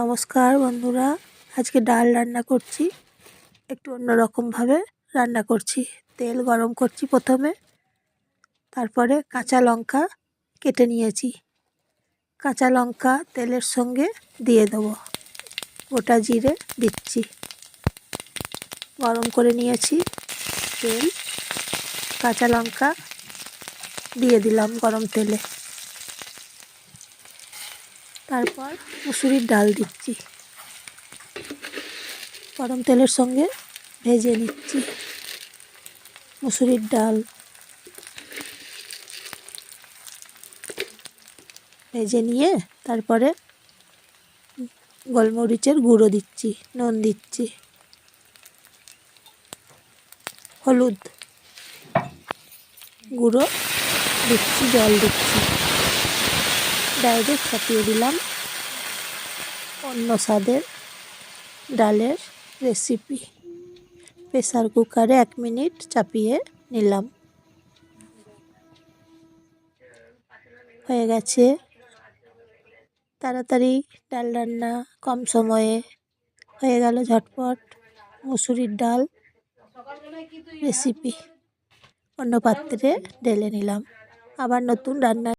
নমস্কার বন্ধুরা, আজকে ডাল রান্না করছি, একটু অন্যরকমভাবে রান্না করছি। তেল গরম করছি প্রথমে, তারপরে কাঁচা লঙ্কা কেটে নিয়েছি। কাঁচা লঙ্কা তেলের সঙ্গে দিয়ে দেবো, গোটা জিরে দিচ্ছি। গরম করে নিয়েছি তেল, কাঁচা লঙ্কা দিয়ে দিলাম গরম তেলে। তারপর মুসুরির ডাল দিচ্ছি। গরম তেলের সঙ্গে ভেজে নিচ্ছি মুসুরির ডাল। ভেজে নিয়ে তারপরে গোলমরিচের গুঁড়ো দিচ্ছি, নুন দিচ্ছি। হলুদ গুঁড়ো দিচ্ছি, জল দিচ্ছি। ডাইরেক্ট চাপিয়ে দিলাম। অন্য স্বাদের ডালের রেসিপি প্রেসার কুকারে এক মিনিট চাপিয়ে নিলাম। হয়ে গেছে। তাড়াতাড়ি ডাল রান্না কম সময়ে। হয়ে গেল ঝটপট মুসুরির ডাল রেসিপি অন্য পাত্রে ঢেলে নিলাম। আবার নতুন রান্না